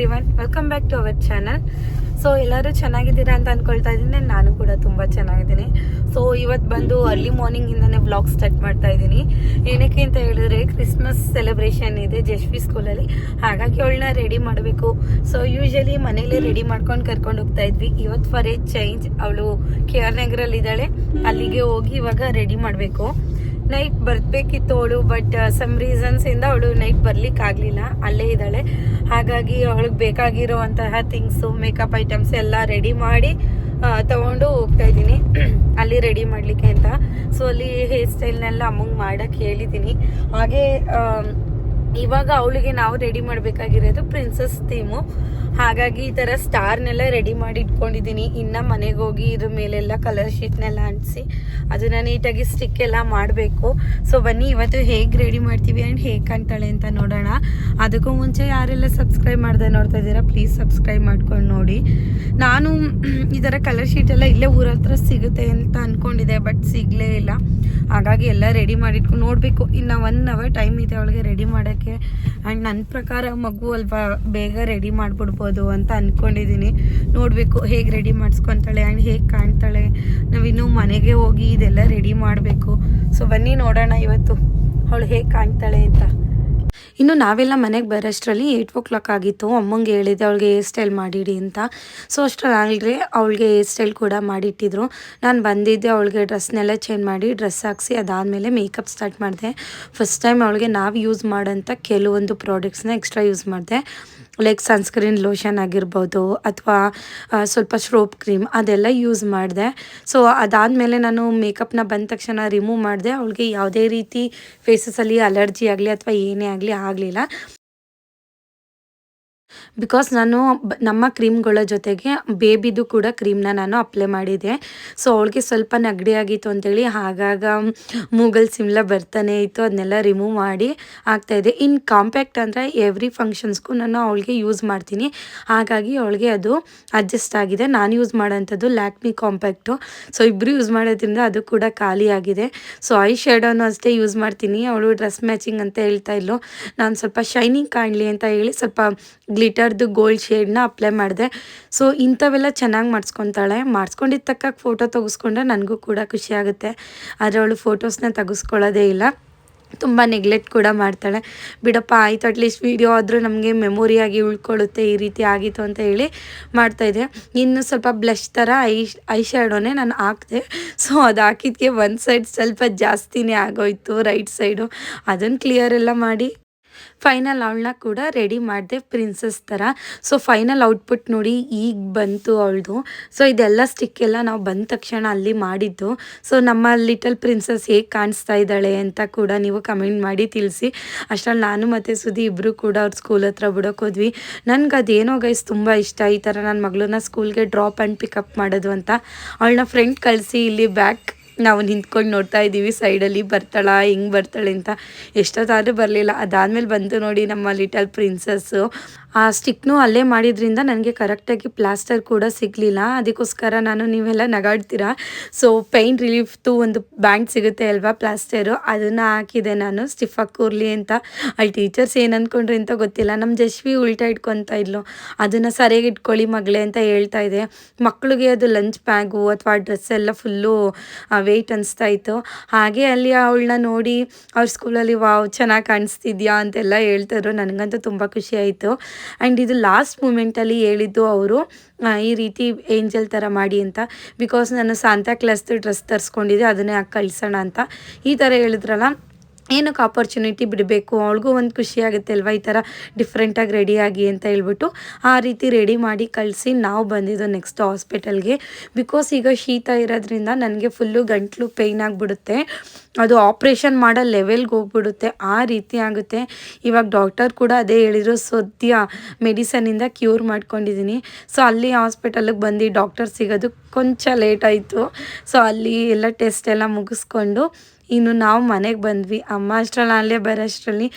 Everyone welcome back to our channel so ಎಲ್ಲರೂ ಚೆನ್ನಾಗಿದ್ದೀರಾ ಅಂತ ಅನ್ಕೊಳ್ತಾ ಇದ್ದೀನಿ. ನಾನು ಕೂಡ ತುಂಬ ಚೆನ್ನಾಗಿದ್ದೀನಿ. ಸೊ ಇವತ್ತು ಬಂದು ಅರ್ಲಿ ಮಾರ್ನಿಂಗಿಂದನೇ ಬ್ಲಾಗ್ ಸ್ಟಾರ್ಟ್ ಮಾಡ್ತಾ ಇದ್ದೀನಿ. ಏನಕ್ಕೆ ಅಂತ ಹೇಳಿದ್ರೆ ಕ್ರಿಸ್ಮಸ್ ಸೆಲೆಬ್ರೇಷನ್ ಇದೆ ಜಶ್ವಿ ಸ್ಕೂಲಲ್ಲಿ ಹಾಗಾಗಿ ಅವಳನ್ನ ರೆಡಿ ಮಾಡಬೇಕು. ಸೊ ಯೂಶಲಿ ಮನೇಲಿ ರೆಡಿ ಮಾಡ್ಕೊಂಡು ಕರ್ಕೊಂಡು ಹೋಗ್ತಾ ಇದ್ವಿ. ಇವತ್ತು ಫಾರ್ ಎ ಚೇಂಜ್ ಅವಳು ಕೆ ಆರ್ ನಗರಲ್ಲಿ ಇದ್ದಾಳೆ ಅಲ್ಲಿಗೆ ಹೋಗಿ ಇವಾಗ ರೆಡಿ ಮಾಡಬೇಕು. ನೈಟ್ ಬರ್ಬೇಕಿತ್ತು ಅವಳು ಬಟ್ ಸಮ್ ರೀಸನ್ಸ್ ಇಂದ ಅವಳು ನೈಟ್ ಬರ್ಲಿಕ್ಕೆ ಆಗ್ಲಿಲ್ಲ ಅಲ್ಲೇ ಇದ್ದಾಳೆ. ಹಾಗಾಗಿ ಅವಳಿಗೆ ಬೇಕಾಗಿರುವಂತಹ ಥಿಂಗ್ಸು ಮೇಕಪ್ ಐಟಮ್ಸ್ ಎಲ್ಲ ರೆಡಿ ಮಾಡಿ ಆ, ತಗೊಂಡು ಹೋಗ್ತಾ ಇದ್ದೀನಿ. ಅಲ್ಲಿ ರೆಡಿ ಮಾಡ್ಲಿಕ್ಕೆ ಅಂತ. ಸೊ ಅಲ್ಲಿ ಹೇರ್ ಸ್ಟೈಲ್ನೆಲ್ಲ ಅಮ್ಮಂಗೆ ಮಾಡಕ್ ಹೇಳಿದ್ದೀನಿ. ಹಾಗೆ ಆಮ್, ಇವಾಗ ಅವಳಿಗೆ ನಾವು ರೆಡಿ ಮಾಡಬೇಕಾಗಿರೋದು ಪ್ರಿನ್ಸಸ್ ಥೀಮು ಹಾಗಾಗಿ ಈ ಥರ ಸ್ಟಾರ್ನೆಲ್ಲ ರೆಡಿ ಮಾಡಿ ಇಟ್ಕೊಂಡಿದ್ದೀನಿ. ಇನ್ನು ಮನೆಗೆ ಹೋಗಿ ಇದ್ರ ಮೇಲೆಲ್ಲ ಕಲರ್ ಶೀಟ್ನೆಲ್ಲ ಅಂಟಿಸಿ ಅದನ್ನ ನೀಟಾಗಿ ಸ್ಟಿಕ್ ಎಲ್ಲ ಮಾಡಬೇಕು. ಸೊ ಬನ್ನಿ, ಇವತ್ತು ಹೇಗೆ ರೆಡಿ ಮಾಡ್ತೀವಿ ಆ್ಯಂಡ್ ಹೇಗೆ ಕಾಣ್ತಾಳೆ ಅಂತ ನೋಡೋಣ. ಅದಕ್ಕೂ ಮುಂಚೆ ಯಾರೆಲ್ಲ ಸಬ್ಸ್ಕ್ರೈಬ್ ಮಾಡ್ದೆ ನೋಡ್ತಾ ಇದ್ದೀರಾ ಪ್ಲೀಸ್ ಸಬ್ಸ್ಕ್ರೈಬ್ ಮಾಡ್ಕೊಂಡು ನೋಡಿ. ನಾನು ಈ ಥರ ಕಲರ್ ಶೀಟ್ ಎಲ್ಲ ಇಲ್ಲೇ ಊರ ಹತ್ರ ಸಿಗುತ್ತೆ ಅಂತ ಅಂದ್ಕೊಂಡಿದ್ದೆ ಬಟ್ ಸಿಗಲೇ ಇಲ್ಲ. ಹಾಗಾಗಿ ಎಲ್ಲ ರೆಡಿ ಮಾಡಿಟ್ಕೊಂಡು ನೋಡಬೇಕು. ಇನ್ನು ಒನ್ ಅವರ್ ಟೈಮ್ ಇದೆ ಅವಳಿಗೆ ರೆಡಿ ಮಾಡೋಕ್ಕೆ. ಆ್ಯಂಡ್ ನನ್ನ ಪ್ರಕಾರ ಮಗು ಅಲ್ವಾ, ಬೇಗ ರೆಡಿ ಮಾಡಿಬಿಡ್ಬೋದು. ಅಂತ ಅಂದ್ಕೊಂಡಿದ್ದೀನಿ ನೋಡಬೇಕು ಹೇಗೆ ರೆಡಿ ಮಾಡಿಸ್ಕೊತಾಳೆ ಆ್ಯಂಡ್ ಹೇಗೆ ಕಾಣ್ತಾಳೆ. ನಾವಿನ್ನೂ ಮನೆಗೆ ಹೋಗಿ ಇದೆಲ್ಲ ರೆಡಿ ಮಾಡಬೇಕು. ಸೊ ಬನ್ನಿ ನೋಡೋಣ ಇವತ್ತು ಅವಳು ಹೇಗೆ ಕಾಣ್ತಾಳೆ ಅಂತ. ಇನ್ನು ನಾವೆಲ್ಲ ಮನೆಗೆ ಬರೋಷ್ಟರಲ್ಲಿ ಏಯ್ಟ್ ಓ ಕ್ಲಾಕ್ ಆಗಿತ್ತು. ಅಮ್ಮಂಗೆ ಹೇಳಿದೆ, ಅವಳಿಗೆ ಹೇರ್ ಸ್ಟೈಲ್ ಮಾಡಿಡಿ ಅಂತ. ಸೊ ಅಷ್ಟರಲ್ಲಿ ಅವಳಿಗೆ ಹೇರ್ ಸ್ಟೈಲ್ ಕೂಡ ಮಾಡಿಟ್ಟಿದ್ರು. ನಾನು ಬಂದಿದ್ದೆ, ಅವಳಿಗೆ ಡ್ರೆಸ್ನೆಲ್ಲ ಚೇಂಜ್ ಮಾಡಿ ಡ್ರೆಸ್ ಹಾಕ್ಸಿ ಅದಾದಮೇಲೆ ಮೇಕಪ್ ಸ್ಟಾರ್ಟ್ ಮಾಡಿದೆ. ಫಸ್ಟ್ ಟೈಮ್ ಅವಳಿಗೆ ನಾವು ಯೂಸ್ ಮಾಡೋಂಥ ಕೆಲವೊಂದು ಪ್ರಾಡಕ್ಟ್ಸ್ನ ಎಕ್ಸ್ಟ್ರಾ ಯೂಸ್ ಮಾಡಿದೆ. ಲೈಕ್ ಸನ್ಸ್ಕ್ರೀನ್ ಲೋಷನ್ ಆಗಿರ್ಬೋದು ಅಥವಾ ಸ್ವಲ್ಪ ಶ್ರೋಪ್ ಕ್ರೀಮ್ ಅದೆಲ್ಲ ಯೂಸ್ ಮಾಡಿದೆ. ಸೊ ಅದಾದಮೇಲೆ ನಾನು ಮೇಕಪ್ನ ಬಂದ ತಕ್ಷಣ ರಿಮೂವ್ ಮಾಡಿದೆ. ಅವಳಿಗೆ ಯಾವುದೇ ರೀತಿ ಫೇಸಸಲ್ಲಿ ಅಲರ್ಜಿ ಆಗಲಿ ಅಥವಾ ಏನೇ ಆಗಲಿ ಆಗಲಿಲ್ಲ. ಬಿಕಾಸ್ ನಾನು ನಮ್ಮ ಕ್ರೀಮ್ಗಳ ಜೊತೆಗೆ ಬೇಬಿದು ಕೂಡ ಕ್ರೀಮ್ನ ನಾನು ಅಪ್ಲೈ ಮಾಡಿದೆ. ಸೊ ಅವಳಿಗೆ ಸ್ವಲ್ಪ ನೆಗಡಿ ಆಗಿತ್ತು ಅಂತೇಳಿ ಆಗಾಗ ಮೂಗಲ್ ಸಿಮ್ಲ ಬರ್ತಾನೆ ಇತ್ತು ಅದನ್ನೆಲ್ಲ ರಿಮೂವ್ ಮಾಡಿ ಆಗ್ತಾಯಿದೆ ಇನ್ ಕಾಂಪ್ಯಾಕ್ಟ್ ಅಂದರೆ ಎವ್ರಿ ಫಂಕ್ಷನ್ಸ್ಗೂ ನಾನು ಅವಳಿಗೆ ಯೂಸ್ ಮಾಡ್ತೀನಿ. ಹಾಗಾಗಿ ಅವಳಿಗೆ ಅದು ಅಡ್ಜಸ್ಟ್ ಆಗಿದೆ. ನಾನು ಯೂಸ್ ಮಾಡೋಂಥದ್ದು ಲ್ಯಾಕ್ಮಿ ಕಾಂಪ್ಯಾಕ್ಟು ಸೊ ಇಬ್ಬರು ಯೂಸ್ ಮಾಡೋದ್ರಿಂದ ಅದು ಕೂಡ ಖಾಲಿ ಆಗಿದೆ. ಸೊ ಐ ಶೇಡೋನು ಅಷ್ಟೇ ಯೂಸ್ ಮಾಡ್ತೀನಿ. ಅವಳು ಡ್ರೆಸ್ ಮ್ಯಾಚಿಂಗ್ ಅಂತ ಹೇಳ್ತಾ ಇಲ್ಲೋ ನಾನು ಸ್ವಲ್ಪ ಶೈನಿಂಗ್ ಕಾಣಲಿ ಅಂತ ಹೇಳಿ ಸ್ವಲ್ಪ ಗ್ಲಿಟರ್ದು ಗೋಲ್ಡ್ ಶೇಡ್ನ ಅಪ್ಲೈ ಮಾಡಿದೆ. ಸೊ ಇಂಥವೆಲ್ಲ ಚೆನ್ನಾಗಿ ಮಾಡಿಸ್ಕೊತಾಳೆ. ಮಾಡಿಸ್ಕೊಂಡಿದ್ದ ತಕ್ಕ ಫೋಟೋ ತೆಗೆಸ್ಕೊಂಡ್ರೆ ನನಗೂ ಕೂಡ ಖುಷಿ ಆಗುತ್ತೆ. ಆದರೆ ಅವಳು ಫೋಟೋಸ್ನ ತೆಗೆಸ್ಕೊಳ್ಳೋದೇ ಇಲ್ಲ. ತುಂಬ ನೆಗ್ಲೆಕ್ಟ್ ಕೂಡ ಮಾಡ್ತಾಳೆ. ಬಿಡಪ್ಪ, ಆಯಿತು ಅಟ್ಲೀಸ್ಟ್ ವೀಡಿಯೋ ಆದರೂ ನಮಗೆ ಮೆಮೊರಿಯಾಗಿ ಉಳ್ಕೊಳ್ಳುತ್ತೆ, ಈ ರೀತಿ ಆಗಿತ್ತು ಅಂತ ಹೇಳಿ ಮಾಡ್ತಾಯಿದ್ದೆ ಇನ್ನು ಸ್ವಲ್ಪ ಬ್ಲಷ್ ಥರ ಐ ಐ ಶ್ಯಾಡೋನೇ ನಾನು ಹಾಕಿದೆ. ಸೊ ಅದು ಹಾಕಿದ್ಕೆ ಒಂದು ಸೈಡ್ ಸ್ವಲ್ಪ ಜಾಸ್ತಿನೇ ಆಗೋಯ್ತು ರೈಟ್ ಸೈಡು ಅದನ್ನು ಕ್ಲಿಯರ್ ಎಲ್ಲ ಮಾಡಿ ಫೈನಲ್ ಅವಳನ್ನ ಕೂಡ ರೆಡಿ ಮಾಡಿದೆ ಪ್ರಿನ್ಸಸ್ ಥರ ಸೊ ಫೈನಲ್ ಔಟ್ಪುಟ್ ನೋಡಿ ಈಗ ಬಂತು ಅವಳದು. ಸೊ ಇದೆಲ್ಲ ಸ್ಟಿಕ್ ಎಲ್ಲ ನಾವು ಬಂದ ತಕ್ಷಣ ಅಲ್ಲಿ ಮಾಡಿದ್ದು. ಸೊ ನಮ್ಮ ಲಿಟಲ್ ಪ್ರಿನ್ಸಸ್ ಹೇಗೆ ಕಾಣಿಸ್ತಾ ಇದ್ದಾಳೆ ಅಂತ ಕೂಡ ನೀವು ಕಮೆಂಟ್ ಮಾಡಿ ತಿಳಿಸಿ. ಅಷ್ಟರಲ್ಲಿ ನಾನು ಮತ್ತು ಸುದಿ ಇಬ್ಬರು ಕೂಡ ಅವ್ರ ಸ್ಕೂಲ್ ಹತ್ರ ಬಿಡೋಕೆ ಹೋದ್ವಿ. ನನಗೆ ಅದೇನೋ ಗೈಸ್ ತುಂಬ ಇಷ್ಟ ಈ ಥರ ನನ್ನ ಮಗಳನ್ನ ಸ್ಕೂಲ್ಗೆ ಡ್ರಾಪ್ ಆ್ಯಂಡ್ ಪಿಕಪ್ ಮಾಡೋದು ಅಂತ. ಅವಳನ್ನ ಫ್ರೆಂಡ್ ಕಳಿಸಿ ಇಲ್ಲಿ ಬ್ಯಾಕ್ ನಾವು ನಿಂತ್ಕೊಂಡು ನೋಡ್ತಾ ಇದ್ದೀವಿ, ಸೈಡಲ್ಲಿ ಬರ್ತಾಳ, ಹೆಂಗೆ ಬರ್ತಾಳೆ ಅಂತ. ಎಷ್ಟೊತ್ತಾದರೂ ಬರಲಿಲ್ಲ. ಅದಾದಮೇಲೆ ಬಂತು ನೋಡಿ ನಮ್ಮ ಲಿಟಲ್ ಪ್ರಿನ್ಸಸ್ಸು ಆ ಸ್ಟಿಕ್ನು ಅಲ್ಲೇ ಮಾಡಿದ್ರಿಂದ ನನಗೆ ಕರೆಕ್ಟಾಗಿ ಪ್ಲಾಸ್ಟರ್ ಕೂಡ ಸಿಗಲಿಲ್ಲ. ಅದಕ್ಕೋಸ್ಕರ ನಾನು ನೀವೆಲ್ಲ ನಗಾಡ್ತೀರಾ? ಸೊ ಪೈನ್ ರಿಲೀಫ್ದು ಒಂದು ಬ್ಯಾಂಡ್ ಸಿಗುತ್ತೆ ಅಲ್ವಾ ಪ್ಲಾಸ್ಟರು? ಅದನ್ನು ಹಾಕಿದೆ ನಾನು. ಸ್ಟಿಫಾಗಿ ಕೂರ್ಲಿ ಅಂತ. ಅಲ್ಲಿ ಟೀಚರ್ಸ್ ಏನು ಅಂದ್ಕೊಂಡ್ರು ಅಂತ ಗೊತ್ತಿಲ್ಲ. ನಮ್ಮ ಜಶ್ವಿ ಉಲ್ಟಾ ಇಟ್ಕೊತಾ ಇದ್ಲು. ಅದನ್ನು ಸರಿಯಾಗಿ ಇಟ್ಕೊಳ್ಳಿ ಮಗಳೇ ಅಂತ ಹೇಳ್ತಾ ಇದೆ. ಮಕ್ಕಳಿಗೆ ಅದು ಲಂಚ್ ಬ್ಯಾಗು ಅಥವಾ ಡ್ರೆಸ್ ಎಲ್ಲ ಫುಲ್ಲು ವೆಯ್ಟ್ ಅನಿಸ್ತಾ ಇತ್ತು. ಹಾಗೆ ಅಲ್ಲಿ ಅವಳನ್ನ ನೋಡಿ, ಅವ್ರ ಸ್ಕೂಲಲ್ಲಿ ವಾವ್, ಚೆನ್ನಾಗಿ ಕಾಣಿಸ್ತಿದ್ಯಾ? ಅಂತೆಲ್ಲ ಹೇಳ್ತಾಯಿದ್ರು ನನಗಂತೂ ತುಂಬ ಖುಷಿ ಆಯಿತು. ಆ್ಯಂಡ್ ಇದು ಲಾಸ್ಟ್ ಮೂಮೆಂಟಲ್ಲಿ ಹೇಳಿದ್ದು ಅವರು ಈ ರೀತಿ ಏಂಜಲ್ ಥರ ಮಾಡಿ ಅಂತ. ಬಿಕಾಸ್ ನಾನು ಸಾಂತಾ ಕ್ಲಾಸ್ದು ಡ್ರೆಸ್ ತರಿಸ್ಕೊಂಡಿದ್ದೆ, ಅದನ್ನೇ ಹಾಕಿ ಕಳಿಸೋಣ ಅಂತ. ಈ ಥರ ಹೇಳಿದ್ರಲ್ಲ ಏನಕ್ಕೆ ಆಪರ್ಚುನಿಟಿ ಬಿಡಬೇಕು? ಅವಳಿಗೂ ಒಂದು ಖುಷಿ ಆಗುತ್ತೆ ಅಲ್ವಾ? ಈ ಥರ ಡಿಫ್ರೆಂಟಾಗಿ ರೆಡಿಯಾಗಿ ಅಂತ ಹೇಳ್ಬಿಟ್ಟು ಆ ರೀತಿ ರೆಡಿ ಮಾಡಿ ಕಳಿಸಿ ನಾವು ಬಂದಿದ್ದು ನೆಕ್ಸ್ಟ್ ಹಾಸ್ಪಿಟಲ್ಗೆ ಬಿಕಾಸ್ ಈಗ ಶೀತ ಇರೋದ್ರಿಂದ ನನಗೆ ಫುಲ್ಲು ಗಂಟ್ಲು ಪೇಯ್ನ್ ಆಗಿಬಿಡುತ್ತೆ. ಅದು ಆಪ್ರೇಷನ್ ಮಾಡೋ ಲೆವೆಲ್ಗೆ ಹೋಗ್ಬಿಡುತ್ತೆ. ಆ ರೀತಿ ಆಗುತ್ತೆ. ಇವಾಗ ಡಾಕ್ಟರ್ ಕೂಡ ಅದೇ ಹೇಳಿದರು, ಸದ್ಯ ಮೆಡಿಸನಿಂದ ಕ್ಯೂರ್ ಮಾಡ್ಕೊಂಡಿದ್ದೀನಿ ಸೊ ಅಲ್ಲಿ ಹಾಸ್ಪಿಟಲಿಗೆ ಬಂದು ಡಾಕ್ಟರ್ ಸಿಗೋದು ಕೊಂಚ ಲೇಟ್ ಆಯಿತು. ಸೊ ಅಲ್ಲಿ ಎಲ್ಲ ಟೆಸ್ಟ್ ಎಲ್ಲ ಮುಗಿಸ್ಕೊಂಡು ಇನ್ನು ನಾವು ಮನೆಗೆ ಬಂದ್ವಿ. ಅಮ್ಮ ಅಷ್ಟರಲ್ಲಿ ಅಲ್ಲೇ ಬರೋಷ್ಟರಲ್ಲಿ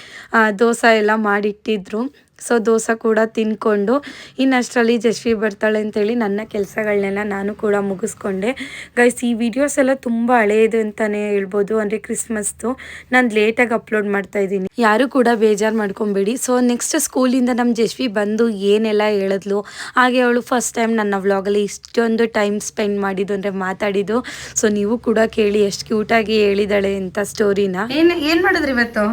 ದೋಸೆ ಎಲ್ಲ ಮಾಡಿಟ್ಟಿದ್ರು. ಸೊ ದೋಸೆ ಕೂಡ ತಿನ್ಕೊಂಡು ಇನ್ನಷ್ಟರಲ್ಲಿ ಜಶ್ವಿ ಬರ್ತಾಳೆ ಅಂತೇಳಿ ನನ್ನ ಕೆಲಸಗಳನ್ನೆಲ್ಲ ನಾನು ಕೂಡ ಮುಗಿಸ್ಕೊಂಡೆ. ಗೈಸ್ ಈ ವಿಡಿಯೋಸ್ ಎಲ್ಲ ತುಂಬ ಹಳೆಯದು ಅಂತಲೇ ಹೇಳ್ಬೋದು. ಅಂದರೆ ಕ್ರಿಸ್ಮಸ್ದು ನಾನು ಲೇಟಾಗಿ ಅಪ್ಲೋಡ್ ಮಾಡ್ತಾ ಇದ್ದೀನಿ. ಯಾರು ಕೂಡ ಬೇಜಾರು ಮಾಡ್ಕೊಬೇಡಿ. ಸೊ ನೆಕ್ಸ್ಟ್ ಸ್ಕೂಲಿಂದ ನಮ್ಮ ಜಶ್ವಿ ಬಂದು ಏನೆಲ್ಲ ಹೇಳಿದ್ಲು ಹಾಗೆ ಅವಳು ಫಸ್ಟ್ ಟೈಮ್ ನನ್ನ ವ್ಲಾಗಲ್ಲಿ ಇಷ್ಟೊಂದು ಟೈಮ್ ಸ್ಪೆಂಡ್ ಮಾಡಿದ್ದು ಅಂದರೆ ಮಾತಾಡಿದ್ದು. ಸೊ ನೀವು ಕೂಡ ಕೇಳಿ ಎಷ್ಟು ಕ್ಯೂಟಾಗಿ ಹೇಳಿದಾಳೆ ಅಂತ ಸ್ಟೋರಿನ ಏನು ಏನು ಮಾಡಿದ್ರಿ ಇವತ್ತು?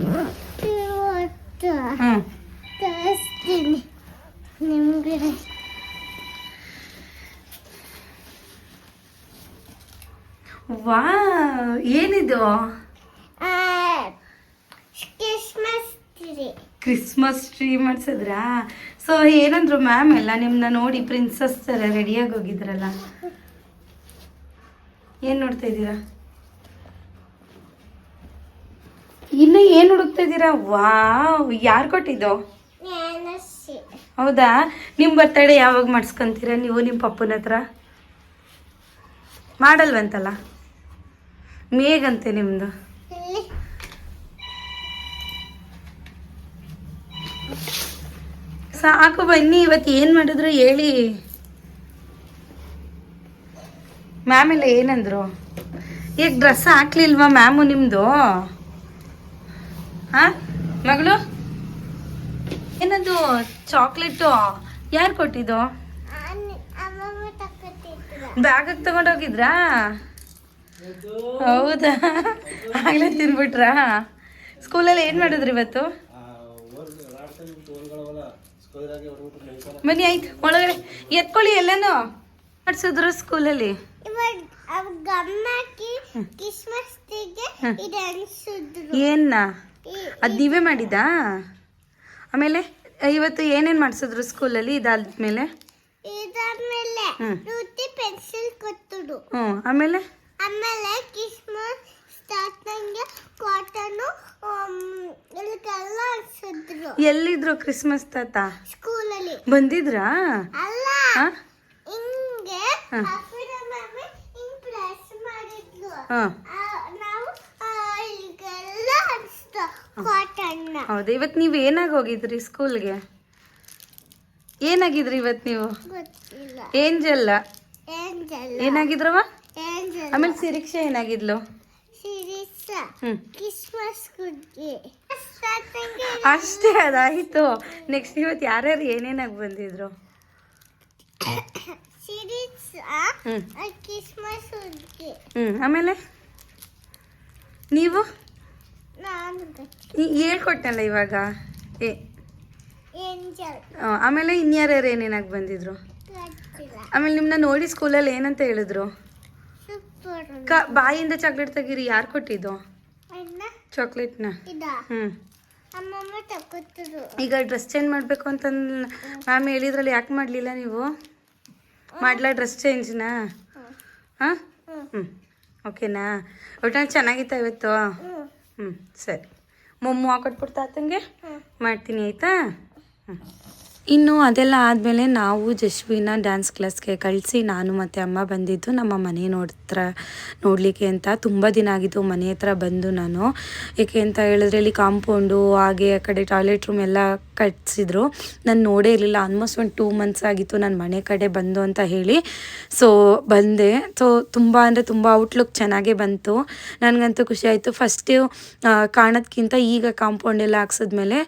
ಇವತ್ತು ಹ್ಞೂ ತರಿಸ್ತೀನಿ. ನಿಮಗೆ. ವಾ ಏನಿದು? ಕ್ರಿಸ್ಮಸ್ ಟ್ರೀ ಕ್ರಿಸ್ಮಸ್ ಟ್ರೀ ಮಾಡಿಸಿದ್ರಾ? ಸೊ ಏನಂದ್ರು ಮ್ಯಾಮ್ ಎಲ್ಲ ನಿಮ್ಮನ್ನ ನೋಡಿ ಪ್ರಿನ್ಸಸ್ ಥರ ರೆಡಿಯಾಗಿ ಹೋಗಿದ್ರಲ್ಲ. ಏನು ನೋಡ್ತಾ ಇದ್ದೀರಾ? ಇನ್ನು ಏನು ಹುಡುಕ್ತಾ ಇದ್ದೀರಾ? ವಾ ಯಾರು ಕೊಟ್ಟಿದ್ದು? ಹೌದಾ? ನಿಮ್ಮ ಬರ್ತಡೇ ಯಾವಾಗ ಮಾಡಿಸ್ಕೊಂತೀರ ನೀವು ನಿಮ್ಮ ಪಪ್ಪನ ಹತ್ರ? ಮಾಡಲ್ವಂತಲ್ಲ? ಮೇಗಂತೆ ನಿಮ್ಮದು ಸಾಕು ಬನ್ನಿ, ಇವತ್ತು ಏನು ಮಾಡಿದ್ರು ಹೇಳಿ. ಮ್ಯಾಮ್ ಎಲ್ಲ ಏನಂದ್ರು? ಈಗ ಡ್ರೆಸ್ ಹಾಕ್ಲಿಲ್ವಾ ಮ್ಯಾಮು ನಿಮ್ಮದು ಹಾಂ? ಮಗಳು? ಏನದು ಚಾಕ್ಲೇಟು? ಯಾರು ಕೊಟ್ಟಿದ್ದು? ಬ್ಯಾಗ್ ತಗೊಂಡೋಗಿದ್ರ ತಕೊತಿದ್ರು ಬ್ಯಾಗಿಗೆ ತಗೊಂಡೋಗಿದ್ರಾ ಹೌದಾ? ಆಗ್ಲೇ ತಿನ್ಬಿಟ್ರಾ ಸ್ಕೂಲಲ್ಲಿ ಏನು ಮಾಡಿದ್ರಿ ಇವತ್ತು? ಬನ್ನಿ ಆಯ್ತು ಒಳಗಡೆ. ಎತ್ಕೊಳ್ಳಿ ಎಲ್ಲನೂ. ಮಾಡಿಸಿದ್ರು ಸ್ಕೂಲಲ್ಲಿ. ಏನ್ನ? ಅದು ನೀವೇ ಮಾಡಿದ್ದಾ? ಆಮೇಲೆ ಇವತ್ತು ಏನೇನು ಮಾಡಿಸಿದ್ರು ಸ್ಕೂಲಲ್ಲಿ ಇದಾದ್ಮೇಲೆ? ಇದಾದ್ಮೇಲೆ. ರುಚಿ ಪೆನ್ಸಿಲ್ ಕೊಟ್ಟರು ಹ್ಞೂ ಆಮೇಲೆ? ಆಮೇಲೆ ಕ್ರಿಸ್ಮಸ್ ನಂಗೆ ಕಾಟನು ಇದಕ್ಕೆಲ್ಲ ಅನ್ಸಿದ್ರು ಎಲ್ಲಿದ್ರು ಕ್ರಿಸ್ಮಸ್ ತಾತ? ಸ್ಕೂಲಲ್ಲಿ. ಬಂದಿದ್ರಾ? ಅಲ್ಲ ಹಿಂಗೆ. ಹಸಿರ ಹಿಂಗ್ ಪ್ರೆಸ್ ಮಾಡಿದ್ಲು. ಹಾಂ ಆ, ನಾವು ಆ, ಇದಕ್ಕೆಲ್ಲ ಅನ್ಸ್ತು ಕಾಟನ್ನ ಹೌದಾ ಇವತ್ತು ನೀವು ಏನಾಗಿ ಹೋಗಿದ್ರಿ ಸ್ಕೂಲ್ಗೆ? ಏನಾಗಿದ್ರಿ ಇವತ್ತು ನೀವು? ಏಂಜಲ್ಲ? ಏಂಜಲ್ ಏನಾಗಿದ್ರವ ಆಮೇಲೆ ಸಿರಿಕ್ಷೆ ಏನಾಗಿದ್ಲು? ಅಷ್ಟೇ ಅದಾಯಿತು ನೆಕ್ಸ್ಟ್ ಇವತ್ತು ಯಾರ್ಯಾರು ಏನೇನಾಗಿ ಬಂದಿದ್ರು? ಹ್ಮ್ ಆಮೇಲೆ? ನೀವು? ಹೇಳ್ಕೊಟ್ನಲ್ಲ ಇವಾಗ? ಏ. ಆಮೇಲೆ ಇನ್ಯಾರ್ಯಾರು ಏನೇನಾಗಿ ಬಂದಿದ್ರು? ಆಮೇಲೆ ನಿಮ್ಮನ್ನ ನೋಡಿ ಸ್ಕೂಲಲ್ಲಿ ಏನಂತ ಹೇಳಿದ್ರು? ಕ ಬಾಯಿಂದ ಚಾಕ್ಲೇಟ್ ತೆಗೀರಿ ಯಾರು ಕೊಟ್ಟಿದ್ದು? ಚಾಕ್ಲೇಟ್ನ? ಹ್ಞೂ ಈಗ ಡ್ರೆಸ್ ಚೇಂಜ್ ಮಾಡಬೇಕು ಅಂತ ಮ್ಯಾಮ್ ಹೇಳಿದ್ರಲ್ಲಿ ಯಾಕೆ ಮಾಡಲಿಲ್ಲ ನೀವು? ಮಾಡಲ ಡ್ರೆಸ್ ಚೇಂಜ್ನಾ? ಹಾಂ? ಹ್ಞೂ ಓಕೆನಾ? ಒಟ್ನಲ್ಲಿ ಚೆನ್ನಾಗಿತ್ತ ಇವತ್ತು? ಹ್ಞೂ ಹ್ಞೂ ಸರಿ. ಮೊಮ್ಮು ಹಾಕೊಟ್ಬಿಡ್ತಾ ಆತಂಗೆ? ಹ್ಞೂ ಮಾಡ್ತೀನಿ ಆಯಿತಾ? ಇನ್ನು ಅದೆಲ್ಲ ಆದಮೇಲೆ ನಾವು ಜಶ್ವಿನ ಡ್ಯಾನ್ಸ್ ಕ್ಲಾಸ್ಗೆ ಕಳಿಸಿ ನಾನು ಮತ್ತು ಅಮ್ಮ ಬಂದಿದ್ದು ನಮ್ಮ ಮನೆ ನೋಡ್ತ್ರ ನೋಡಲಿಕ್ಕೆ ಅಂತ. ತುಂಬ ದಿನ ಆಗಿತ್ತು ಮನೆ ಹತ್ರ ಬಂದು ನಾನು. ಏಕೆ ಅಂತ ಹೇಳಿದ್ರೆ ಇಲ್ಲಿ ಕಾಂಪೌಂಡು ಹಾಗೆ ಆ ಕಡೆ ಟಾಯ್ಲೆಟ್ ರೂಮ್ ಎಲ್ಲ ಕಟ್ಸಿದ್ರು. ನಾನು ನೋಡೇ ಇರಲಿಲ್ಲ. ಆಲ್ಮೋಸ್ಟ್ ಒಂದು ಟೂ ಮಂತ್ಸ್ ಆಗಿತ್ತು ನಾನು ಮನೆ ಕಡೆ ಬಂದು ಅಂತ ಹೇಳಿ. ಸೊ ಬಂದೆ. ಸೊ ತುಂಬ ಅಂದರೆ ತುಂಬ ಔಟ್ಲುಕ್ ಚೆನ್ನಾಗೇ ಬಂತು. ನನಗಂತೂ ಖುಷಿ ಆಯಿತು. ಫಸ್ಟು ಕಾಣೋದಕ್ಕಿಂತ ಈಗ ಕಾಂಪೌಂಡ್ ಎಲ್ಲ ಹಾಕ್ಸಿದ್ಮೇಲೆ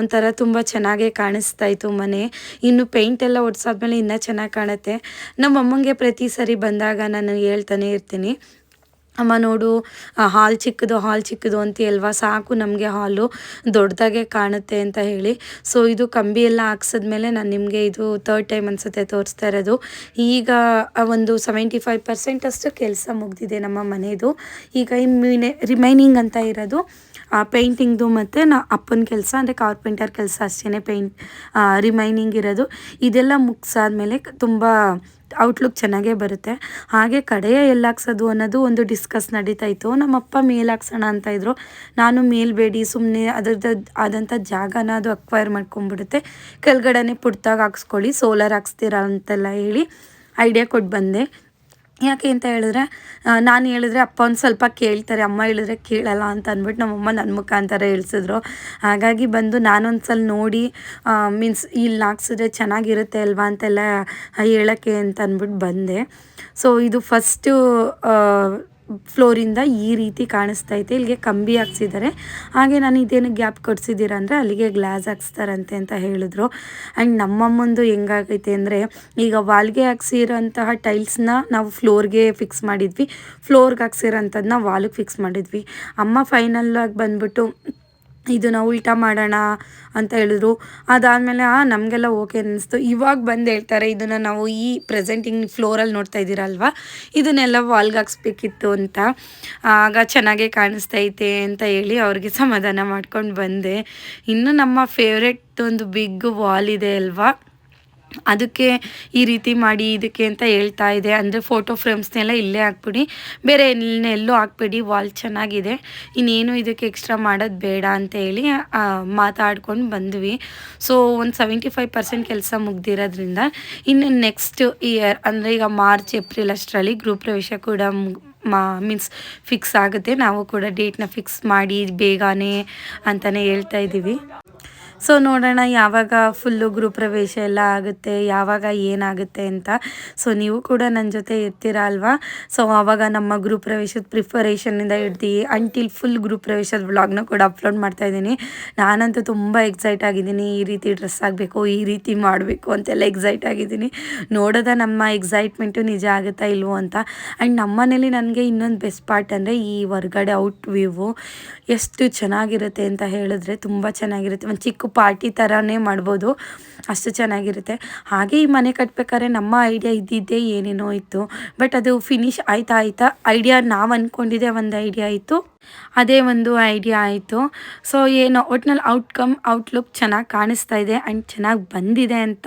ಒಂಥರ ತುಂಬ ಚೆನ್ನಾಗೇ ಕಾಣಿಸ್ತಾ ಇತ್ತು. ಮನೆ ಇನ್ನು ಪೇಂಟ್ ಎಲ್ಲ ಒಡ್ಸಾದ್ಮೇಲೆ ಇನ್ನೂ ಚೆನ್ನಾಗಿ ಕಾಣುತ್ತೆ. ನಮ್ಮ ಅಮ್ಮಂಗೆ ಪ್ರತಿ ಸರಿ ಬಂದಾಗ ನಾನು ಹೇಳ್ತಾನೆ ಇರ್ತೀನಿ. ಅಮ್ಮ ನೋಡು ಹಾಲ್ ಚಿಕ್ಕದು ಹಾಲ್ ಚಿಕ್ಕದು ಅಂತೀಯಲ್ವಾ ಸಾಕು ನಮಗೆ ಹಾಲು. ದೊಡ್ಡದಾಗೆ ಕಾಣುತ್ತೆ ಅಂತ ಹೇಳಿ. ಸೊ ಇದು ಕಂಬಿ ಎಲ್ಲ ಹಾಕ್ಸಿದ್ಮೇಲೆ ನಾನು ನಿಮಗೆ ಇದು ತರ್ಡ್ ಟೈಮ್ ಅನಿಸುತ್ತೆ ತೋರಿಸ್ತಾ ಇರೋದು. ಈಗ ಒಂದು ಸೆವೆಂಟಿ ಫೈವ್ ಪರ್ಸೆಂಟ್ ಅಷ್ಟು ಕೆಲಸ ಮುಗ್ದಿದೆ ನಮ್ಮ ಮನೆಯದು ಈಗ ರಿಮೈನಿಂಗ್ ಅಂತ ಇರೋದು. ಪೇಂಟಿಂಗ್ದು ಮತ್ತು ನಾ ಅಪ್ಪನ ಕೆಲಸ, ಅಂದರೆ ಕಾರ್ಪೆಂಟರ್ ಕೆಲಸ ಅಷ್ಟೇ ಪೇಂಟ್ ರಿಮೈನಿಂಗ್ ಇರೋದು. ಇದೆಲ್ಲ ಮುಗಿಸಾದ್ಮೇಲೆ ತುಂಬ ಔಟ್ಲುಕ್ ಚೆನ್ನಾಗೇ ಬರುತ್ತೆ. ಹಾಗೆ ಕಡೆಯ ಎಲ್ಲಿ ಹಾಕ್ಸೋದು ಅನ್ನೋದು ಒಂದು ಡಿಸ್ಕಸ್ ನಡೀತಾ ಇತ್ತು ನಮ್ಮಪ್ಪ ಮೇಲೆ ಹಾಕ್ಸೋಣ ಅಂತ ಇದ್ರು. ನಾನು ಮೇಲ್ಬೇಡಿ ಸುಮ್ಮನೆ ಅದರದ್ದು ಆದಂಥ ಜಾಗನ ಅದು ಅಕ್ವೈರ್ ಮಾಡ್ಕೊಂಡ್ಬಿಡುತ್ತೆ. ಕೆಳಗಡೆನೆ ಪುಟ್ಟಾಗಿ ಹಾಕ್ಸ್ಕೊಳ್ಳಿ ಸೋಲಾರ್ ಹಾಕ್ಸ್ತೀರಾ ಅಂತೆಲ್ಲ ಹೇಳಿ ಐಡಿಯಾ ಕೊಟ್ಟು ಬಂದೆ ಯಾಕೆ ಅಂತ ಹೇಳಿದ್ರೆ ನಾನು ಹೇಳಿದ್ರೆ ಅಪ್ಪ ಒಂದು ಸ್ವಲ್ಪ ಕೇಳ್ತಾರೆ, ಅಮ್ಮ ಹೇಳಿದ್ರೆ ಕೇಳಲ್ಲ ಅಂತ ಅಂದ್ಬಿಟ್ಟು ನಮ್ಮಮ್ಮ ನನ್ನ ಮುಖಾಂತರ ಹೇಳ್ಸಿದ್ರು. ಹಾಗಾಗಿ ಬಂದು ನಾನೊಂದು ಸಲ ನೋಡಿ ಮೀನ್ಸ್ ಇಲ್ಲಿ ಹಾಕ್ಸಿದ್ರೆ ಚೆನ್ನಾಗಿರುತ್ತೆ ಅಲ್ವಾ ಅಂತೆಲ್ಲ ಹೇಳೋಕ್ಕೆ ಅಂತ ಅಂದ್ಬಿಟ್ಟು ಬಂದೆ. ಸೊ ಇದು ಫಸ್ಟು ಫ್ಲೋರಿಂದ ಈ ರೀತಿ ಕಾಣಿಸ್ತಾ ಐತೆ ಇಲ್ಲಿಗೆ ಕಂಬಿ ಹಾಕ್ಸಿದ್ದಾರೆ. ಹಾಗೆ ನಾನು ಇದೇನು ಗ್ಯಾಪ್ ಕೊಡ್ಸಿದ್ದೀರ ಅಂದರೆ ಅಲ್ಲಿಗೆ ಗ್ಲಾಸ್ ಹಾಕ್ಸ್ತಾರಂತೆ ಅಂತ ಹೇಳಿದ್ರು. ಆ್ಯಂಡ್ ನಮ್ಮಮ್ಮಂದು ಹೆಂಗಾಗೈತೆ ಅಂದರೆ ಈಗ ವಾಲ್ಗೆ ಹಾಕ್ಸಿರೋಂತಹ ಟೈಲ್ಸ್ನ ನಾವು ಫ್ಲೋರ್ಗೆ ಫಿಕ್ಸ್ ಮಾಡಿದ್ವಿ. ಫ್ಲೋರ್ಗೆ ಹಾಕ್ಸಿರೋಂಥದ್ದನ್ನ ವಾಲ್ಗೆ ಫಿಕ್ಸ್ ಮಾಡಿದ್ವಿ. ಅಮ್ಮ ಫೈನಲ್ಲಾಗಿ ಬಂದ್ಬಿಟ್ಟು ಇದನ್ನ ಉಲ್ಟಾ ಮಾಡೋಣ ಅಂತ ಹೇಳಿದ್ರು. ಅದಾದಮೇಲೆ, ಆ, ನಮಗೆಲ್ಲ ಓಕೆ ಅನ್ನಿಸ್ತು. ಇವಾಗ ಬಂದು ಹೇಳ್ತಾರೆ, ಇದನ್ನು ನಾವು ಈ ಪ್ರೆಸೆಂಟಿಂಗ್ ಫ್ಲೋರಲ್ಲಿ ನೋಡ್ತಾ ಇದ್ದೀರಲ್ವ ಇದನ್ನೆಲ್ಲ ವಾಲ್ಗೆ ಹಾಕ್ಸ್ಬೇಕಿತ್ತು ಅಂತ. ಆಗ ಚೆನ್ನಾಗೇ ಕಾಣಿಸ್ತೈತೆ ಅಂತ ಹೇಳಿ ಅವ್ರಿಗೆ ಸಮಾಧಾನ ಮಾಡ್ಕೊಂಡು ಬಂದೆ. ಇನ್ನು ನಮ್ಮ ಫೇವ್ರೆಟ್ ಒಂದು ಬಿಗ್ ವಾಲ್ ಇದೆ ಅಲ್ವಾ? ಅದಕ್ಕೆ ಈ ರೀತಿ ಮಾಡಿ ಇದಕ್ಕೆ ಅಂತ ಹೇಳ್ತಾ ಇದೆ. ಅಂದರೆ ಫೋಟೋ ಫ್ರೇಮ್ಸ್ನೆಲ್ಲ ಇಲ್ಲೇ ಹಾಕ್ಬಿಡಿ. ಬೇರೆ ಎಲ್ಲೂ ಹಾಕ್ಬೇಡಿ. ವಾಲ್ ಚೆನ್ನಾಗಿದೆ. ಇನ್ನೇನು ಇದಕ್ಕೆ ಎಕ್ಸ್ಟ್ರಾ ಮಾಡೋದು ಬೇಡ ಅಂತ ಹೇಳಿ ಮಾತಾಡ್ಕೊಂಡು ಬಂದ್ವಿ. ಸೊ ಒಂದು ಸೆವೆಂಟಿ ಫೈವ್ ಪರ್ಸೆಂಟ್ ಕೆಲಸ ಮುಗ್ದಿರೋದ್ರಿಂದ ಇನ್ನು ನೆಕ್ಸ್ಟ್ ಇಯರ್ ಅಂದರೆ ಈಗ ಮಾರ್ಚ್ ಏಪ್ರಿಲ್ ಅಷ್ಟರಲ್ಲಿ ಗ್ರೂಪ್ ಪ್ರವೇಶ ಕೂಡ ಮಾ ಮೀನ್ಸ್ ಫಿಕ್ಸ್ ಆಗುತ್ತೆ. ನಾವು ಕೂಡ ಡೇಟ್ನ ಫಿಕ್ಸ್ ಮಾಡಿ ಬೇಗನೆ ಅಂತಲೇ ಹೇಳ್ತಾ ಇದ್ದೀವಿ. ಸೊ ನೋಡೋಣ, ಯಾವಾಗ ಫುಲ್ಲು ಗೃಹಪ್ರವೇಶ ಎಲ್ಲ ಆಗುತ್ತೆ, ಯಾವಾಗ ಏನಾಗುತ್ತೆ ಅಂತ. ಸೊ ನೀವು ಕೂಡ ನನ್ನ ಜೊತೆ ಇರ್ತೀರಾ ಅಲ್ವಾ? ಸೊ ಆವಾಗ ನಮ್ಮ ಗೃಹಪ್ರವೇಶದ ಪ್ರಿಫರೇಷನಿಂದ ಹಿಡ್ದು ಅಂಟಿಲ್ ಫುಲ್ ಗೃಹಪ್ರವೇಶದ ವ್ಲಾಗ್ನ ಕೂಡ ಅಪ್ಲೋಡ್ ಮಾಡ್ತಾ ಇದ್ದೀನಿ. ನಾನಂತೂ ತುಂಬ ಎಕ್ಸೈಟ್ ಆಗಿದ್ದೀನಿ, ಈ ರೀತಿ ಡ್ರೆಸ್ ಆಗಬೇಕು, ಈ ರೀತಿ ಮಾಡಬೇಕು ಅಂತೆಲ್ಲ ಎಕ್ಸೈಟ್ ಆಗಿದ್ದೀನಿ. ನೋಡೋದ ನಮ್ಮ ಎಕ್ಸೈಟ್ಮೆಂಟು ನಿಜ ಆಗುತ್ತಾ ಇಲ್ವೋ ಅಂತ. ಆ್ಯಂಡ್ ನಮ್ಮನೇಲಿ ನನಗೆ ಇನ್ನೊಂದು ಬೆಸ್ಟ್ ಪಾರ್ಟ್ ಅಂದರೆ ಈ ಹೊರ್ಗಡೆ ಔಟ್ ವ್ಯೂವು ಎಷ್ಟು ಚೆನ್ನಾಗಿರುತ್ತೆ ಅಂತ ಹೇಳಿದ್ರೆ ತುಂಬ ಚೆನ್ನಾಗಿರುತ್ತೆ. ಒಂದು ಚಿಕ್ಕ ಪಾರ್ಟಿ ಥರನೇ ಮಾಡ್ಬೋದು. ಅಷ್ಟು ಚೆನ್ನಾಗಿರುತ್ತೆ. ಹಾಗೆ ಈ ಮನೆ ಕಟ್ಟಬೇಕಾದ್ರೆ ನಮ್ಮ ಐಡಿಯಾ ಇದ್ದಿದ್ದೇ ಏನೇನೋ ಇತ್ತು. ಬಟ್ ಅದು ಫಿನಿಶ್ ಆಯ್ತಾ ಆಯ್ತಾ ಐಡಿಯಾ ನಾವು ಅಂದ್ಕೊಂಡಿದ್ದೆ ಒಂದು ಐಡಿಯಾ ಇತ್ತು. ಅದೇ ಒಂದು ಐಡಿಯಾ ಆಯಿತು. ಸೊ ಏನೋ ಒಟ್ನಲ್ಲಿ ಔಟ್ಕಮ್ ಔಟ್ಲುಕ್ ಚೆನ್ನಾಗಿ ಕಾಣಿಸ್ತಾ ಇದೆ ಆ್ಯಂಡ್ ಚೆನ್ನಾಗಿ ಬಂದಿದೆ ಅಂತ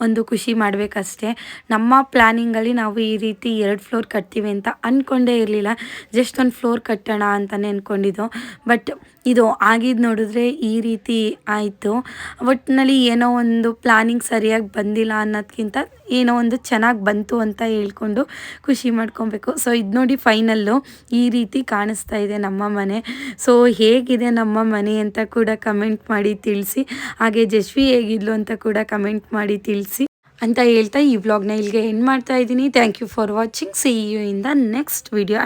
ಒಂದು ಖುಷಿ ಮಾಡಬೇಕಷ್ಟೇ. ನಮ್ಮ ಪ್ಲ್ಯಾನಿಂಗಲ್ಲಿ ನಾವು ಈ ರೀತಿ ಎರಡು ಫ್ಲೋರ್ ಕಟ್ತೀವಿ ಅಂತ ಅಂದ್ಕೊಂಡೇ ಇರಲಿಲ್ಲ. ಜಸ್ಟ್ ಒಂದು ಫ್ಲೋರ್ ಕಟ್ಟೋಣ ಅಂತಲೇ ಅಂದ್ಕೊಂಡಿದ್ದು ಬಟ್ ಇದು ಆಗಿದ್ದು ನೋಡಿದ್ರೆ ಈ ರೀತಿ ಆಯಿತು. ಒಟ್ಟಿನಲ್ಲಿ ಏನೋ ಒಂದು ಪ್ಲ್ಯಾನಿಂಗ್ ಸರಿಯಾಗಿ ಬಂದಿಲ್ಲ ಅನ್ನೋದಕ್ಕಿಂತ ಏನೋ ಒಂದು ಚೆನ್ನಾಗಿ ಬಂತು ಅಂತ ಹೇಳ್ಕೊಂಡು ಖುಷಿ ಮಾಡ್ಕೊಬೇಕು. ಸೊ ಇದು ನೋಡಿ ಫೈನಲ್ಲು ಈ ರೀತಿ ಕಾಣಿಸ್ತಾ ಇದೆ ನಮ್ಮ ಮನೆ. ಸೊ ಹೇಗಿದೆ ನಮ್ಮ ಮನೆ ಅಂತ ಕೂಡ ಕಮೆಂಟ್ ಮಾಡಿ ತಿಳಿಸಿ. ಹಾಗೆ ಜಶ್ವಿ ಹೇಗಿದ್ಲು ಅಂತ ಕೂಡ ಕಮೆಂಟ್ ಮಾಡಿ ತಿಳಿಸಿ. ಅಂತ ಹೇಳ್ತಾ ಈ ವ್ಲಾಗ್ನ ಇಲ್ಲಿಗೆ ಎಂಡ್ ಮಾಡ್ತಾ ಇದ್ದೀನಿ. Thank you for watching see you in the next video